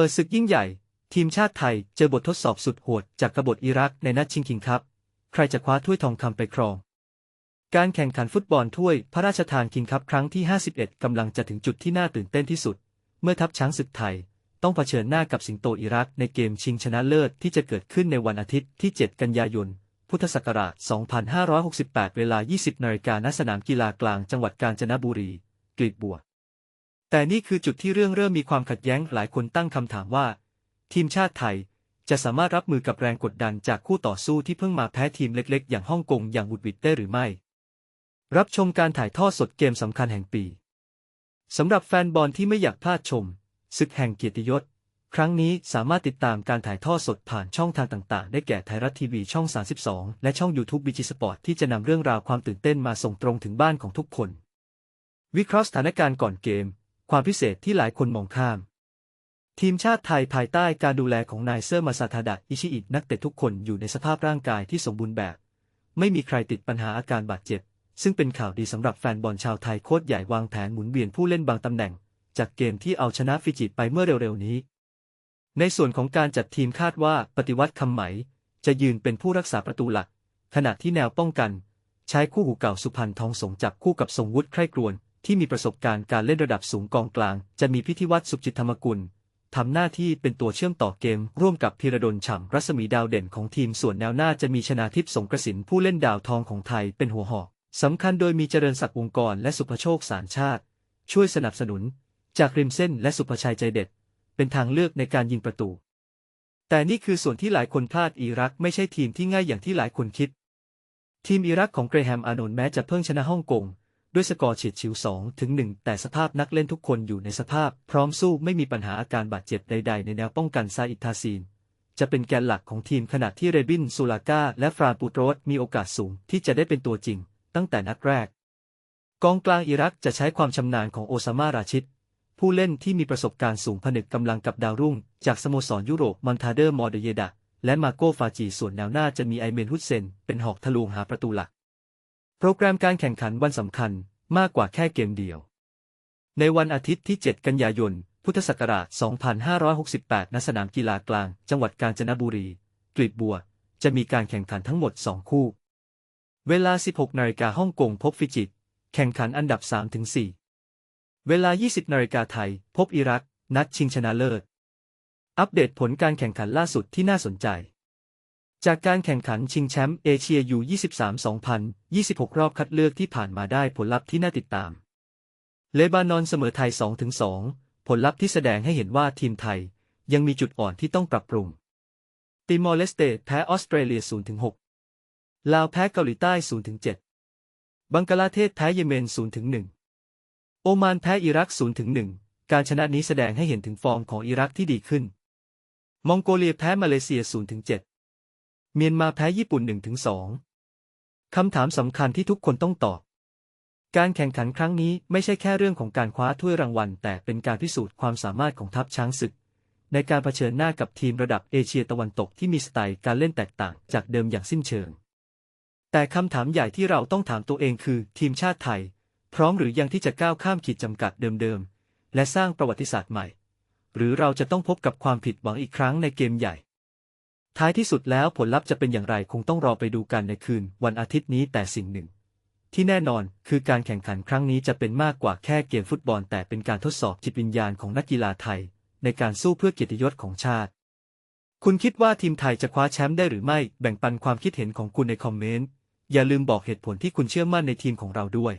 ปิดศึกยิ่งใหญ่ ทีมชาติไทยเจอบททดสอบสุดโหดจากกบฏอิรักในนัดชิงคิงคัพใครจะคว้าถ้วยทองคำไปครอง การแข่งขันฟุตบอลถ้วยพระราชทานคิงคัพครั้งที่ 51 กำลังจะถึงจุดที่น่าตื่นเต้นที่สุด เมื่อทัพช้างศึกไทย ต้องเผชิญหน้ากับสิงโตอิรักในเกมชิงชนะเลิศที่จะเกิดขึ้นในวันอาทิตย์ที่ 7 กันยายน พุทธศักราช 2568 เวลา 20นาฬิกาณสนามกีฬากลางจังหวัดกาญจนบุรีกลีบบัว แต่นี่คือจุดที่เรื่องเริ่มมีความขัดแย้งหลายคนตั้งคำถามว่า ทีมชาติไทยจะสามารถรับมือกับแรงกดดันจากคู่ต่อสู้ที่เพิ่งมาแพ้ทีมเล็กๆ อย่างฮ่องกงอย่างวุดวิดได้หรือไม่ รับชมการถ่ายทอดสดเกมสำคัญแห่งปีสำหรับแฟนบอลที่ไม่อยากพลาดชมศึกแห่งเกียรติยศ ครั้งนี้สามารถติดตามการถ่ายทอดสดผ่านช่องทางต่างๆ ได้แก่ไทยรัฐทีวีช่อง 32 และช่อง YouTube บีจีสปอร์ตที่จะนำเรื่องราวความตื่นเต้นมาส่งตรงถึงบ้านของทุกคน วิเคราะห์สถานการณ์ก่อนเกม ความพิเศษที่หลายคนมองข้าม ทีมชาติไทยภายใต้การดูแลของนายเซอร์มาซาทาดะอิชิอินักเตะทุกคนอยู่ในสภาพร่างกายที่สมบูรณ์แบบ ไม่มีใครติดปัญหาอาการบาดเจ็บ ซึ่งเป็นข่าวดีสำหรับแฟนบอลชาวไทยโค้ชใหญ่วางแผนหมุนเวียนผู้เล่นบางตำแหน่ง จากเกมที่เอาชนะฟิจิไปเมื่อเร็วๆนี้ ในส่วนของการจัดทีมคาดว่าปฏิวัติคำไหม จะยืนเป็นผู้รักษาประตูหลัก ขณะที่แนวป้องกัน ใช้คู่หูเก่าสุพรรณทองสงจับคู่กับทรงวุฒิใคร่กรวน ที่มีประสบการณ์การเล่นระดับสูงกองกลาง จะมีพิธีวัตรสุขจิตธรรมกุลทำหน้าที่เป็นตัวเชื่อมต่อเกม ร่วมกับพีระดลฉ่ำรัศมีดาวเด่นของทีมส่วนแนวหน้าจะมีชนาทิพย์สงกระสินผู้เล่นดาวทองของไทยเป็นหัวหอกสำคัญโดยมีเจริญศักดิ์วงกรและสุภโชคสารชาติ ช่วยสนับสนุน จากริมเส้นและสุภชัยใจเด็ด เป็นทางเลือกในการยิงประตู แต่นี่คือส่วนที่หลายคนพลาดอิรักไม่ใช่ทีมที่ง่ายอย่างที่หลายคนคิด ทีมอิรักของเกรแฮมอานนท์แม้จะเพิ่งชนะฮ่องกง ด้วยสกอร์เฉียดฉิว2ถึง1แต่สภาพนักเล่นทุกคนอยู่ในสภาพ พร้อมสู้ไม่มีปัญหาอาการบาดเจ็บใด ๆ ในแนวป้องกันซาอิทาซีน จะเป็นแกนหลักของทีมขณะที่เรบินซูลาก้าและฟรานปูโตรสมีโอกาสสูงที่จะได้เป็นตัวจริง ตั้งแต่นัดแรก กองกลางอิรักจะใช้ความชำนาญของโอซามาราชิดผู้เล่นที่มีประสบการณ์สูงผนึกกำลังกับดาวรุ่ง จากสโมสรยุโรปมันทาเดอร์มอเดเยดะและมาโกฟาจีส่วนแนวหน้าจะมีไอเมนฮุดเซนเป็นหอกทะลวงหาประตูหลัก โปรแกรมการแข่งขันวันสำคัญมากกว่าแค่เกมเดียว ในวันอาทิตย์ที่ 7 กันยายน พุทธศักราช 2568 ณ สนามกีฬากลาง จังหวัดกาญจนบุรี กลีบบัว จะมีการแข่งขันทั้งหมด 2 คู่ เวลา 16 นาฬิกาฮ่องกงพบฟิจิต แข่งขันอันดับ 3-4 เวลา 20 นาฬิกาไทย พบอิรัก นัดชิงชนะเลิศ อัปเดตผลการแข่งขันล่าสุดที่น่าสนใจ จากการแข่งขันชิงแชมป์เอเชียยู23 2026 รอบคัดเลือกที่ผ่านมาได้ผลลัพธ์ที่น่าติดตาม เลบานอนเสมอไทย 2-2 ผลลัพธ์ที่แสดงให้เห็นว่าทีมไทย ยังมีจุดอ่อนที่ต้องปรับปรุง ติมอร์เลสเตแพ้ออสเตรเลีย 0-6 ลาวแพ้เกาหลีใต้ 0-7 บังกลาเทศแพ้เยเมน 0-1 โอมานแพ้อิรัก 0-1 การชนะนี้แสดงให้เห็นถึงฟอร์มของอิรักที่ดีขึ้น มองโกเลียแพ้มาเลเซีย 0-7 เมียนมาแพ้ญี่ปุ่น 1-2 คำถามสำคัญที่ทุกคนต้องตอบ การแข่งขันครั้งนี้ไม่ใช่แค่เรื่องของการคว้าถ้วยรางวัล แต่เป็นการพิสูจน์ความสามารถของทัพช้างศึก ในการเผชิญหน้ากับทีมระดับเอเชียตะวันตกที่มีสไตล์การเล่นแตกต่างจากเดิมอย่างสิ้นเชิง แต่คำถามใหญ่ที่เราต้องถามตัวเองคือ ทีมชาติไทย พร้อมหรือยังที่จะก้าวข้ามขีดจำกัดเดิมๆและสร้างประวัติศาสตร์ใหม่ หรือเราจะต้องพบกับความผิดหวังอีกครั้งในเกมใหญ่ ท้ายที่สุดแล้วผลลัพธ์จะเป็นอย่างไรคงต้องรอไปดูกันในคืน วันอาทิตย์นี้แต่สิ่งหนึ่ง ที่แน่นอนคือการแข่งขันครั้งนี้จะเป็นมากกว่าแค่เกมฟุตบอล แต่เป็นการทดสอบจิตวิญญาณของนักกีฬาไทย ในการสู้เพื่อเกียรติยศของชาติ คุณคิดว่าทีมไทยจะคว้าแชมป์ได้หรือไม่แบ่งปันความคิดเห็นของคุณในคอมเมนต์อย่าลืมบอกเหตุผลที่คุณเชื่อมั่นในทีมของเราด้วย